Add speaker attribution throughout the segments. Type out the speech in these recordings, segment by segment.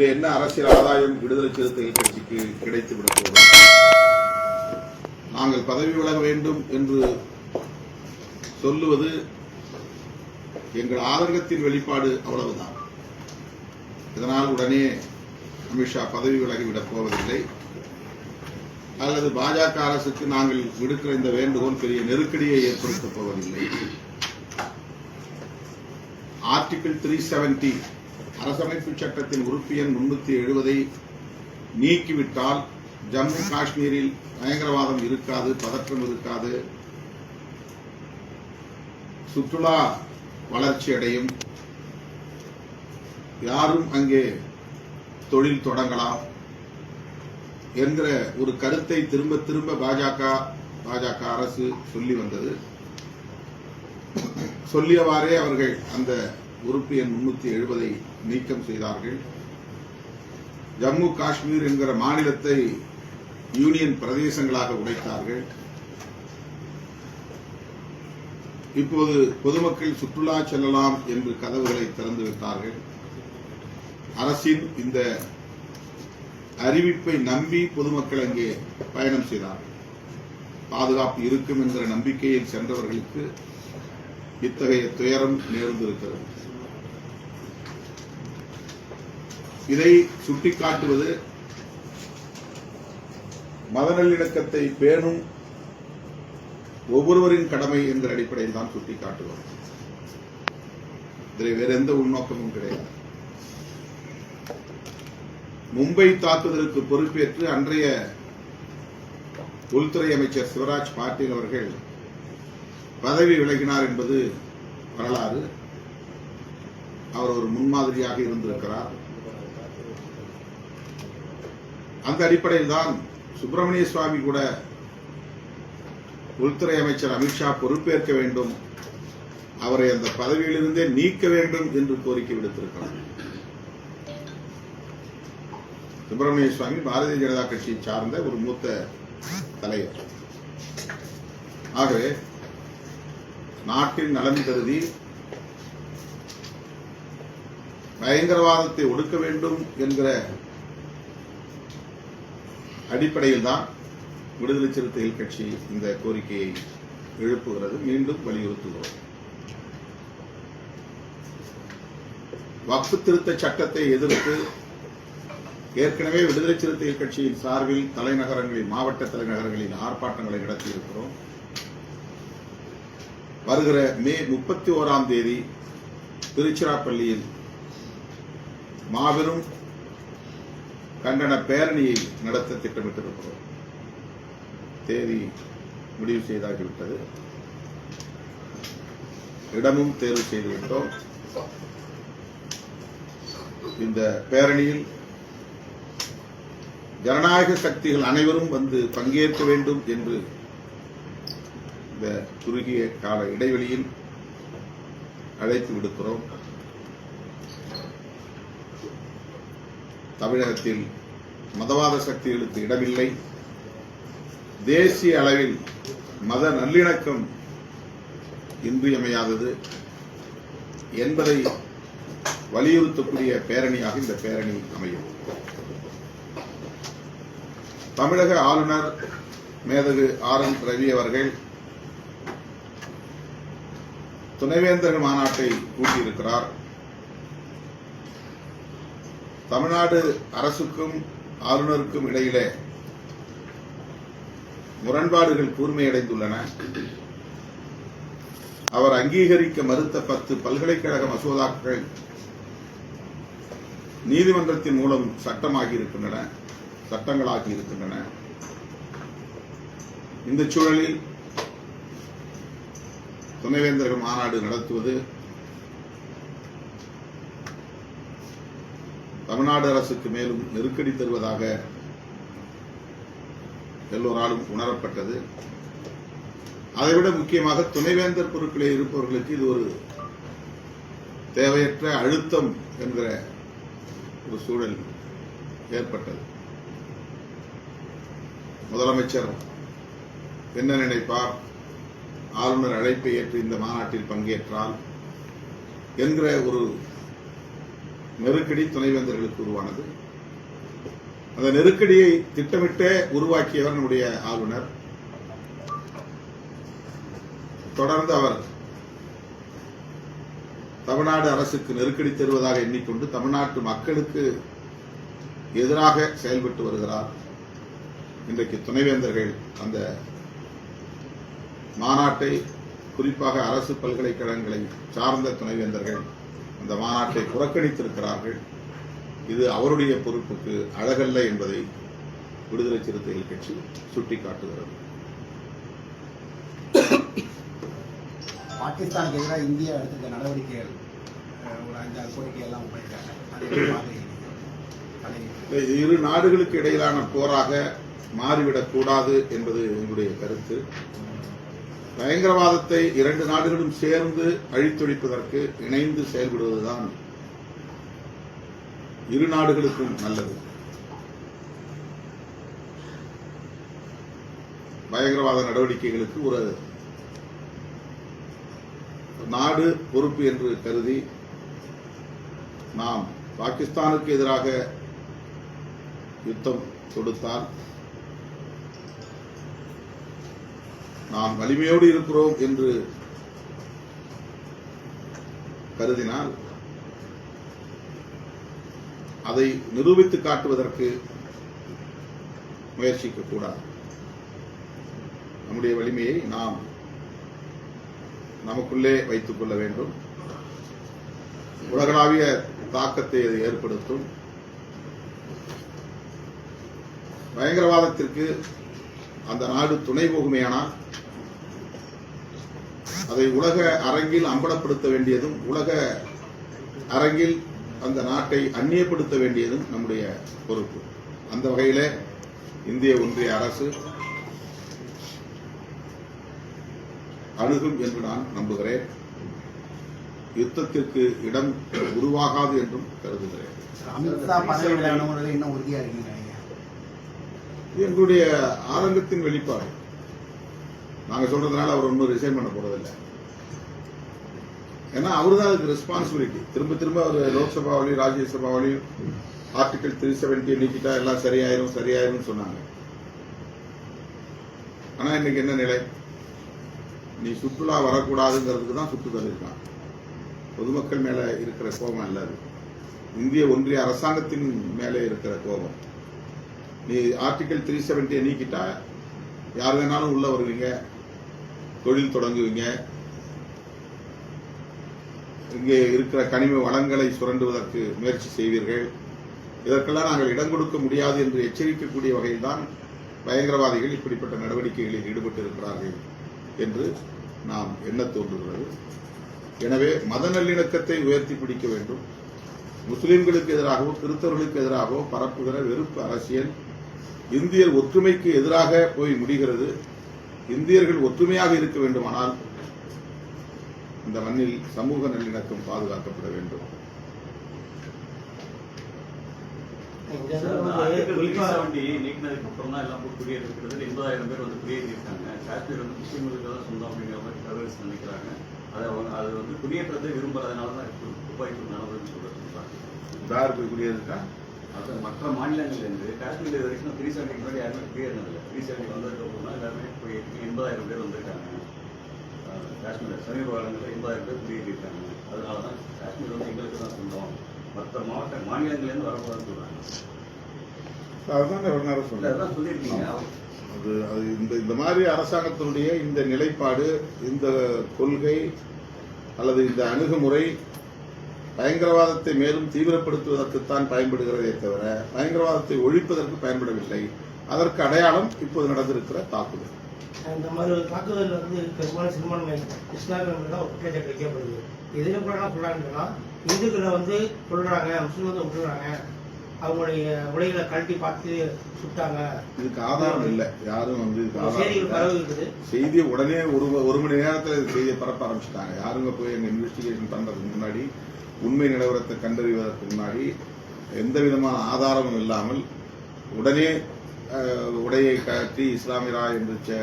Speaker 1: இதில் என்ன அரசியல் ஆதாயம் விடுதலை சிறுத்தைகள் கட்சிக்கு கிடைத்து விடக்கூடும் நாங்கள் பதவி விலக வேண்டும் என்று சொல்லுவது எங்கள் ஆதங்கத்தின் வெளிப்பாடு அவ்வளவுதான். இதனால் உடனே அமித்ஷா பதவி விலகிவிடப் போவதில்லை. அல்லது பாஜக அரசுக்கு நாங்கள் விடுக்கிற இந்த வேண்டுகோள் பெரிய நெருக்கடியை ஏற்படுத்தப் போவதில்லை. ஆர்டிகிள் த்ரீ செவன்டி அரசமைப்பு சட்டத்தின் உறுப்பு எண் முன்னூத்தி எழுபதை நீக்கிவிட்டால் ஜம்மு காஷ்மீரில் பயங்கரவாதம் இருக்காது பதற்றம் இருக்காது. சுற்றுலா வளர்ச்சி அடையும். யாரும் அங்கே தொழில் தொடங்கலாம் என்கிற ஒரு கருத்தை திரும்ப திரும்ப பாஜக பாஜக அரசு சொல்லி வந்தது. சொல்லியவாறே அவர்கள் அந்த உறுப்பு எண் முன்னூத்தி எழுபதை நீக்கம் செய்தார்கள். ஜம்மு காஷ்மீர் என்கிற மாநிலத்தை யூனியன் பிரதேசங்களாக உடைத்தார்கள். இப்போது பொதுமக்கள் சுற்றுலா செல்லலாம் என்று கதவுகளை திறந்து விட்டார்கள். அரசின் இந்த அறிவிப்பை நம்பி பொதுமக்கள் அங்கே பயணம் செய்தார்கள். பாதுகாப்பு இருக்கும் என்கிற நம்பிக்கையில் சென்றவர்களுக்கு இத்தகைய துயரம் நேர்ந்திருக்கிறது. இதை சுட்டிக்காட்டுவது மத நல்லிணக்கத்தை பேணும் ஒவ்வொருவரின் கடமை என்கிற அடிப்படையில் தான் சுட்டிக்காட்டுவோம் இதில் வேற எந்த உள்நோக்கமும் கிடையாது. மும்பை தாக்குதலுக்கு பொறுப்பேற்று அன்றைய உள்துறை அமைச்சர் சிவராஜ் பாட்டீல் அவர்கள் பதவி விலகினார் என்பது வரலாறு. அவர் ஒரு முன்மாதிரியாக இருந்திருக்கிறார். அந்த அடிப்படையில் தான் சுப்பிரமணிய சுவாமி கூட உள்துறை அமைச்சர் அமித்ஷா பொறுப்பேற்க வேண்டும் அவரை அந்த பதவியிலிருந்தே நீக்க வேண்டும் என்று கோரிக்கை விடுத்திருக்கிறார். சுப்பிரமணிய சுவாமி பாரதிய ஜனதா கட்சியை சார்ந்த ஒரு மூத்த தலைவர். ஆகவே நாட்டின் நலன் கருதி பயங்கரவாதத்தை ஒடுக்க வேண்டும் என்கிற அடிப்படையில் தான் விடுதலை சிறுத்தைகள் கட்சி இந்த கோரிக்கையை எழுப்புகிறது. மீண்டும் வலியுறுத்துகிறோம். வக்ஃபு திருத்த சட்டத்தை எதிர்த்து ஏற்கனவே விடுதலை சிறுத்தைகள் கட்சியின் சார்பில் தலைநகரங்களில் மாவட்ட தலைநகரங்களில் ஆர்ப்பாட்டங்களை நடத்தியிருக்கிறோம். வருகிற மே முப்பத்தி ஓராம் தேதி திருச்சிராப்பள்ளியில் மாபெரும் கண்டன பேரணியை நடத்த திட்டமிட்டிருக்கிறோம். தேதி முடிவு செய்தாகிவிட்டது. இடமும் தேர்வு செய்துவிட்டோம். இந்த பேரணியில் ஜனநாயக சக்திகள் அனைவரும் வந்து பங்கேற்க வேண்டும் என்று இந்த குறுகிய கால இடைவெளியில் அழைத்து விடுக்கிறோம். தமிழகத்தில் மதவாத சக்திகளுக்கு இடமில்லை. தேசிய அளவில் மத நல்லிணக்கம் இன்றியமையாதது என்பதை வலியுறுத்தக்கூடிய பேரணியாக இந்த பேரணி அமையும். தமிழக ஆளுநர் மேதகு ஆர் என் ரவி அவர்கள் துணைவேந்தர் மாநாட்டை கூட்டியிருக்கிறார். தமிழ்நாடு அரசுக்கும் ஆளுநருக்கும் இடையிலே முரண்பாடுகள் கூர்மையடைந்துள்ளன. அவர் அங்கீகரிக்க மறுத்த பத்து பல்கலைக்கழக மசோதாக்கள் நீதிமன்றத்தின் மூலம் சட்டமாகி இருக்கின்றன சட்டங்களாகி இருக்கின்றன இந்த சூழலில் துணைவேந்தர்கள் மாநாடு நடத்துவது தமிழ்நாடு அரசுக்கு மேலும் நெருக்கடி தருவதாக எல்லோராலும் உணரப்பட்டது. அதைவிட முக்கியமாக துணைவேந்தர் பொருட்களே இருப்பவர்களுக்கு இது ஒரு தேவையற்ற அழுத்தம் என்கிற ஒரு சூழல் ஏற்பட்டது. முதலமைச்சர் என்ன நினைப்பார்? ஆளுநர் அழைப்பை ஏற்று இந்த மாநாட்டில் பங்கேற்றால் என்கிற ஒரு நெருக்கடி துணைவேந்தர்களுக்கு உருவானது. அந்த நெருக்கடியை திட்டமிட்டே உருவாக்கியவர் நம்முடைய ஆளுநர். தொடர்ந்து அவர் தமிழ்நாடு அரசுக்கு நெருக்கடி தருவதாக எண்ணிக்கொண்டு தமிழ்நாட்டு மக்களுக்கு எதிராக செயல்பட்டு வருகிறார். இன்றைக்கு துணைவேந்தர்கள் அந்த மாநாட்டை குறிப்பாக அரசு பல்கலைக்கழகங்களை சார்ந்த துணைவேந்தர்கள் அந்த மாநாட்டை புறக்கணித்திருக்கிறார்கள். இது அவருடைய பொறுப்புக்கு அழகல்ல என்பதை விடுதலை சிறுத்தைகள் கட்சி சுட்டிக்காட்டுகிறது.
Speaker 2: பாகிஸ்தானுக்கு எதிராக இந்தியா எடுத்துக்க நடவடிக்கைகள் ஒரு அஞ்சாறு கோரிக்கை எல்லாம் அதை
Speaker 1: இரு நாடுகளுக்கு இடையிலான போராக மாறிவிடக் கூடாது என்பது எங்களுடைய கருத்து. பயங்கரவாதத்தை இரண்டு நாடுகளும் சேர்ந்து அழித்தொழிப்பதற்கு இணைந்து செயல்படுவதுதான் இரு நாடுகளுக்கும் நல்லது. பயங்கரவாத நடவடிக்கைகளுக்கு ஒரு நாடு பொறுப்பு என்று கருதி நாம் பாகிஸ்தானுக்கு எதிராக யுத்தம் தொடுத்தால் நாம் வலிமையோடு இருக்கிறோம் என்று கருதினால் அதை நிரூபித்து காட்டுவதற்கு முயற்சிக்க கூடாது. நம்முடைய வலிமையை நாம் நமக்குள்ளே வைத்துக் கொள்ள வேண்டும். உலகளாவிய தாக்கத்தை அது ஏற்படுத்தும். பயங்கரவாதத்திற்கு அந்த நாடு துணை போகுமேயானால் அதை உலக அரங்கில் அம்பலப்படுத்த வேண்டியதும் உலக அரங்கில் அந்த நாட்டை அந்நியப்படுத்த வேண்டியதும் நம்முடைய பொறுப்பு. அந்த வகையிலே இந்திய ஒன்றிய அரசு அணுகும் என்று நான் நம்புகிறேன். யுத்தத்திற்கு இடம் உருவாகாது என்றும் கருதுகிறேன்.
Speaker 2: அமித்ஷா பதவி விலகணுங்கிறது இன்னும் உறுதியா இருக்கீங்க நீங்க
Speaker 1: இது எங்களுடைய ஆதங்கத்தின் வெளிப்பாடு நாங்க சொல்றதுனால அவர் ஒன்றும் ரிசைன் பண்ண போறதில்லை. ஏன்னா அவரு தான் அதுக்கு ரெஸ்பான்சிபிலிட்டி திரும்ப திரும்ப அவர் லோக்சபாவிலையும் ராஜ்யசபாவிலையும் ஆர்டிகல் த்ரீ செவன்டி நீக்கிட்டா எல்லாம் சரியாயிரும் சரியாயிரும் சொன்னாங்க. ஆனா இன்னைக்கு என்ன நிலை? நீ சுற்றுலா வரக்கூடாதுங்கிறதுக்கு தான் சுற்றுதல் இருக்கான் பொதுமக்கள் மேல இருக்கிற கோபம் அல்ல அது. இந்திய ஒன்றிய அரசாங்கத்தின் மேலே இருக்கிற கோபம். நீ ஆர்டிகல் த்ரீ செவன்ட்டியை நீக்கிட்டா யார் வேணாலும் உள்ள வருவீங்க. தொழில் தொடங்குவீங்க. இங்கே இருக்கிற கனிம வளங்களை சுரண்டுவதற்கு முயற்சி செய்வீர்கள். இதற்கெல்லாம் நாங்கள் இடம் கொடுக்க முடியாது என்று எச்சரிக்கக்கூடிய வகையில்தான் பயங்கரவாதிகள் இப்படிப்பட்ட நடவடிக்கைகளில் ஈடுபட்டு இருக்கிறார்கள் என்று நாம் எண்ண தோன்றுகிறது. எனவே மத நல்லிணக்கத்தை உயர்த்தி பிடிக்க வேண்டும். முஸ்லிம்களுக்கு எதிராகவோ கிறிஸ்தவர்களுக்கு எதிராகவோ பரப்புகிற வெறுப்பு அரசியல் இந்தியர் ஒற்றுமைக்கு எதிராக போய் முடிகிறது. இந்தியர்கள் ஒற்றுமையாக இருக்க வேண்டுமானால் இந்த மண்ணில் சமூக நல்லிணக்கம் பாதுகாக்கப்பட வேண்டும்
Speaker 3: சார், இந்த ஆர்டிகல் 370 நீக்கினதுக்கு அப்புறம் தான் எல்லாம் போய் குடியேறிருக்கிறது. 80,000 பேர் வந்து குடியேறியிருக்காங்க. காஷ்மீர் வந்து முஸ்லிம்களுக்கு தான் சொந்தம் அப்படிங்கிற மாதிரி terrorists நினைக்கிறாங்க. அதை வந்து குடியேற்றத்தை விரும்புறதுனால தான் இப்போ துப்பாக்கி நடந்ததுன்னு சொல்றாங்க.
Speaker 1: யார் போய் குடியிருக்கா
Speaker 3: அது மற்ற மாநிலங்கள்ல இருந்து காஷ்மீர் இது வரைக்கும் த்ரீ செவன்டி முன்னாடி யாருமே குடியேறினதில்லை த்ரீ செவன்டி வந்ததுக்கு அப்புறம் எல்லாருமே போய் எண்பதாயிரம் பேர் வந்திருக்காங்க. காஷ்மீர் சமீப காலங்களில் எண்பதாயிரம் பேர் குடியேறியிருக்காங்க. அதனால தான் காஷ்மீர் வந்து எங்களுக்கு தான் சொந்தம். மற்ற மாவட்ட மாநிலங்கள்லேருந்து வரக்கூடாதுன்னு சொல்றாங்க.
Speaker 1: அதுதான்
Speaker 3: அதான் சொல்லியிருக்கீங்க.
Speaker 1: அது அது இந்த இந்த மாதிரி அரசாங்கத்தினுடைய இந்த நிலைப்பாடு இந்த கொள்கை அல்லது இந்த அணுகுமுறை பயங்கரவாதத்தை மேலும் தீவிரப்படுத்துவதற்குத்தான் பயன்படுகிறதே தவிர பயங்கரவாதத்தை ஒழிப்பதற்கு பயன்படவில்லை. அதற்கு அடையாளம் இப்போது நடந்திருக்கிற தாக்குதல்.
Speaker 4: இந்த மாதிரி ஒரு தாக்குதல் வந்து பெரும்பாலும் சிறுபான்மை இஸ்லாமியர்கள் தான் குற்றச்சாட்டு வைக்கப்படுது. இதில் கூட என்ன சொல்றாங்கன்னா இந்துக்களை வந்து கொள்றாங்க முஸ்லீம் வந்து விட்டுறாங்க அவங்களுடைய உடைகளை கழட்டி பார்த்து சுட்டாங்க.
Speaker 1: இதுக்கு ஆதாரம் இல்லை. யாரும் வந்து இதுக்கு ஆதாரம் செய்தியை உடனே ஒரு ஒரு மணி நேரத்தில் செய்தியை பரப்ப ஆரம்பிச்சிட்டாங்க. யாருங்க போய் எங்க இன்வெஸ்டிகேஷன் பண்றதுக்கு முன்னாடி உண்மை நிலவரத்தை கண்டறிவதற்கு முன்னாடி எந்த விதமான ஆதாரமும் இல்லாமல் உடனே உடையை கட்டி இஸ்லாமியரா என்று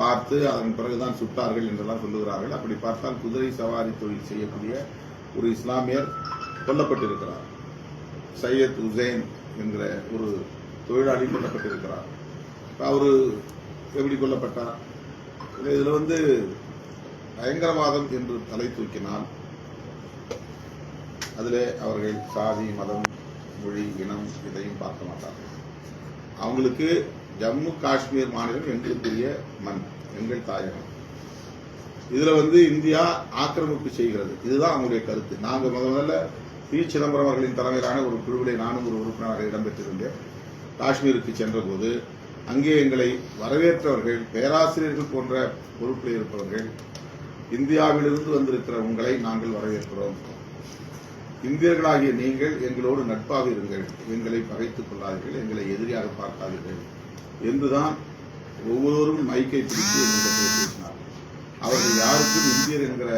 Speaker 1: பார்த்து அதன் பிறகுதான் சுட்டார்கள் என்றெல்லாம் சொல்லுகிறார்கள். அப்படி பார்த்தால் குதிரை சவாரி தொழில் செய்யக்கூடிய ஒரு இஸ்லாமியர் கொல்லப்பட்டிருக்கிறார். சையத் உசைன் என்கிற ஒரு தொழிலாளி கொல்லப்பட்டிருக்கிறார். அவர் எப்படி கொல்லப்பட்டார்? இதில் வந்து பயங்கரவாதம் என்று தலை தூக்கினால் அதில் அவர்கள் சாதி மதம் மொழி இனம் இதையும் பார்க்க மாட்டார்கள் அவங்களுக்கு ஜம்மு காஷ்மீர் மாநிலம் எங்களுக்குரிய மண் எங்கள் தாயகம். இதில் வந்து இந்தியா ஆக்கிரமிப்பு செய்கிறது. இதுதான் அவங்களுடைய கருத்து. நாங்கள் முத முதல்ல பி. சிதம்பரம் அவர்களின் தலைமையிலான ஒரு குழுவில் நானும் ஒரு உறுப்பினராக இடம்பெற்றிருந்தேன். காஷ்மீருக்கு சென்றபோது அங்கே எங்களை வரவேற்றவர்கள் பேராசிரியர்கள் போன்ற பொறுப்பில் இருப்பவர்கள் இந்தியாவிலிருந்து வந்திருக்கிற உங்களை நாங்கள் வரவேற்கிறோம். இந்தியர்களாகிய நீங்கள் எங்களோடு நட்பாக இருங்கள் எங்களை பகைத்துக் கொள்ளாதீர்கள் எங்களை எதிரியாக பார்க்காதீர்கள் என்றுதான் ஒவ்வொருவரும் மைக்கை பிடித்து எங்களிடத்தில் பேசினார். அவர்கள் யாருக்கும் இந்தியர் என்கிற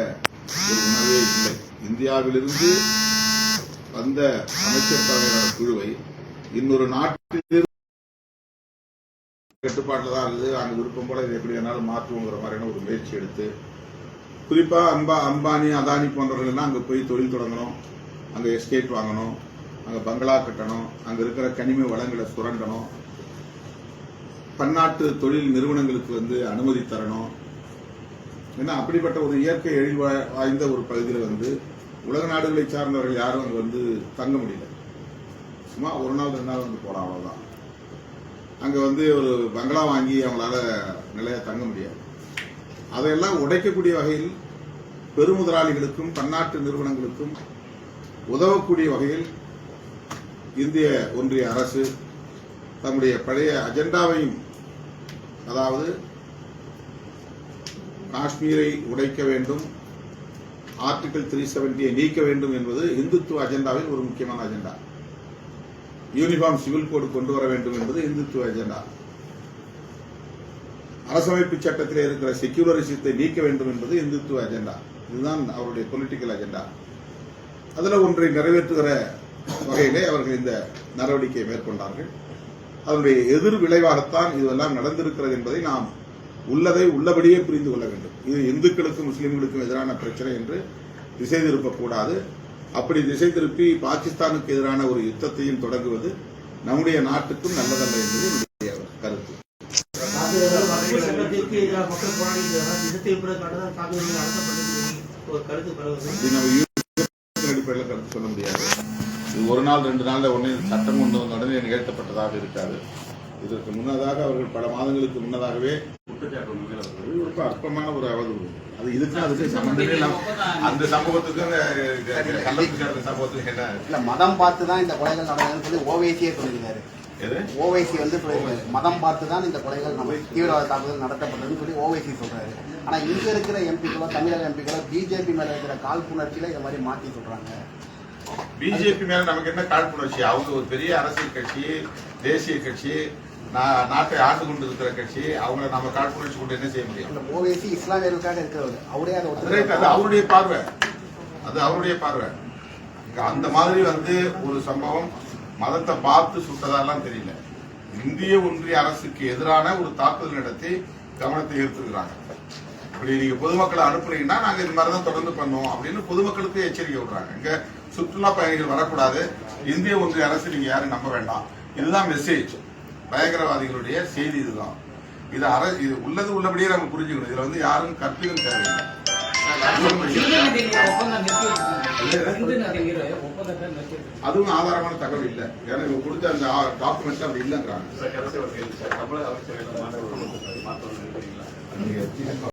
Speaker 1: ஒரு உணர்வே இல்லை. இந்தியாவிலிருந்து வந்த அமைச்சர் தலைமையிலான குழுவை இன்னொரு நாட்டில் கட்டுப்பாட்டில் தான் இருக்குது. அங்கே விருப்பம் போல இது எப்படி வேணாலும் மாற்றுவோங்கிற மாதிரியான ஒரு முயற்சி எடுத்து குறிப்பாக அம்பா அம்பானி அதானி போன்றவர்கள்லாம் அங்கே போய் தொழில் தொடங்கணும். அங்கே எஸ்டேட் வாங்கணும். அங்கே பங்களா கட்டணும். அங்கே இருக்கிற கனிம வளங்களை சுரண்டணும். பன்னாட்டு தொழில் நிறுவனங்களுக்கு வந்து அனுமதி தரணும். ஏன்னா அப்படிப்பட்ட ஒரு இயற்கை எழில் வாய்ந்த ஒரு பகுதியில் வந்து உலக நாடுகளை சார்ந்தவர்கள் யாரும் அங்கே வந்து தங்க முடியல. சும்மா ஒரு நாள் ரெண்டு நாள் வந்து போலாம் அவ்வளோதான் அங்கே வந்து ஒரு பங்களா வாங்கி அவங்களால நிலைய தங்க முடியாது. அதையெல்லாம் உடைக்கக்கூடிய வகையில் பெருமுதலாளிகளுக்கும் பன்னாட்டு நிறுவனங்களுக்கும் உதவக்கூடிய வகையில் இந்திய ஒன்றிய அரசு தம்முடைய பழைய அஜெண்டாவையும் அதாவது காஷ்மீரை உடைக்க வேண்டும் ஆர்டிகல் த்ரீ செவன்டியை நீக்க வேண்டும் என்பது இந்துத்துவ அஜெண்டாவில் ஒரு முக்கியமான அஜெண்டா. யூனிஃபார்ம் சிவில் கோடு கொண்டு வர வேண்டும் என்பது இந்துத்துவ அஜெண்டா. அரசமைப்பு சட்டத்தில் இருக்கிற செக்யூலரிசத்தை நீக்க வேண்டும் என்பது இந்துத்துவ அஜெண்டா. இதுதான் அவருடைய பொலிட்டிக்கல் அஜெண்டா அதில் ஒன்றை நிறைவேற்றுகிற வகையிலே அவர்கள் இந்த நடவடிக்கையை மேற்கொண்டார்கள். அதனுடைய எதிர் விளைவாகத்தான் இதெல்லாம் நடந்திருக்கிறது என்பதை நாம் உள்ளதை உள்ளபடியே புரிந்து கொள்ள வேண்டும். இது இந்துக்களுக்கும் முஸ்லிம்களுக்கும் எதிரான பிரச்சனை என்று திசை திருப்பக்கூடாது. அப்படி திசை திருப்பி பாகிஸ்தானுக்கு எதிரான ஒரு யுத்தத்தையும் தொடங்குவது நம்முடைய நாட்டுக்கும் நல்லதல்ல என்பது என்னுடைய கருத்து. அடிப்படையில் கருத்து சொல்ல முடியாது. இது ஒரு நாள் ரெண்டு நாள்ல உடனே சட்டம் கொண்டு வந்த உடனே நிகழ்த்தப்பட்டதாக இருக்காது. இதற்கு முன்னதாக அவர்கள் பல மாதங்களுக்கு முன்னதாகவே
Speaker 3: குற்றச்சாட்டு
Speaker 1: ரொம்ப அற்பமான ஒரு அவதூறு அது இதுக்கும் அதுக்கு சம்பந்தமே இல்லாம அந்த கள்ளக்குறிச்சி நடந்த சம்பவத்துக்கு என்ன?
Speaker 5: இல்ல மதம் பார்த்து தான் இந்த கொலைகள் நடந்ததுன்னு சொல்லி ஓவைசியே சொல்லியிருக்காரு
Speaker 1: எது?
Speaker 5: ஓவைசி வந்து சொல்லியிருக்காரு மதம் பார்த்து தான் இந்த கொலைகள் நம்ம தீவிரவாத தாக்குதல் நடத்தப்பட்டதுன்னு சொல்லி ஓவைசி சொல்றாரு. ஆனா இங்க இருக்கிற எம்பிக்களோ தமிழக எம்பிக்களோ பிஜேபி மேல இருக்கிற காழ்ப்புணர்ச்சியில இந்த மாதிரி மாத்தி சொல்றாங்க.
Speaker 1: பிஜேபி மேல நமக்கு என்ன காழ்ப்புணர்ச்சி? அவங்க ஒரு பெரிய அரசியல் கட்சி தேசிய கட்சி நாட்டை ஆண்டு கொண்டு இருக்கிற கட்சி அவங்கள நம்ம காழ்ப்புணர்ச்சி கொண்டு என்ன செய்ய முடியும்?
Speaker 5: ஓவைசி இஸ்லாமியர்களுக்காக இருக்கிறவர் அவரே அதை
Speaker 1: அவருடைய பார்வை. அது அவருடைய பார்வை. அந்த மாதிரி வந்து ஒரு சம்பவம் மதத்தை பார்த்து சுட்டதெல்லாம் தெரியல. இந்திய ஒன்றிய அரசுக்கு எதிரான ஒரு தாக்குதல் நடத்தி கவனத்தை ஈர்த்துக்கிறாங்க இப்படி நீங்க பொதுமக்களை அனுப்புனீங்கன்னா நாங்க இது மாதிரி தான் தொடர்ந்து பண்ணுவோம் அப்படின்னு பொதுமக்களுக்கு எச்சரிக்கை விடுறாங்க. இங்க சுற்றுலா பயணிகள் வரக்கூடாது. இந்திய ஒன்றிய அரசு நீங்க யாரும் நம்ப வேண்டாம். இதுதான் மெசேஜ் பயங்கரவாதிகளுடைய செய்தி இதுதான். இது அர இது உள்ளது உள்ளபடியே நம்ம புரிஞ்சுக்கணும். இதுல வந்து யாரும் கற்பிலும் தேவையில்லை. அதுவும் ஆதாரமான தகவல் இல்லை. ஏன்னா இவங்க கொடுத்த அந்த டாக்குமெண்ட் அப்படி இல்லைங்கிறாங்க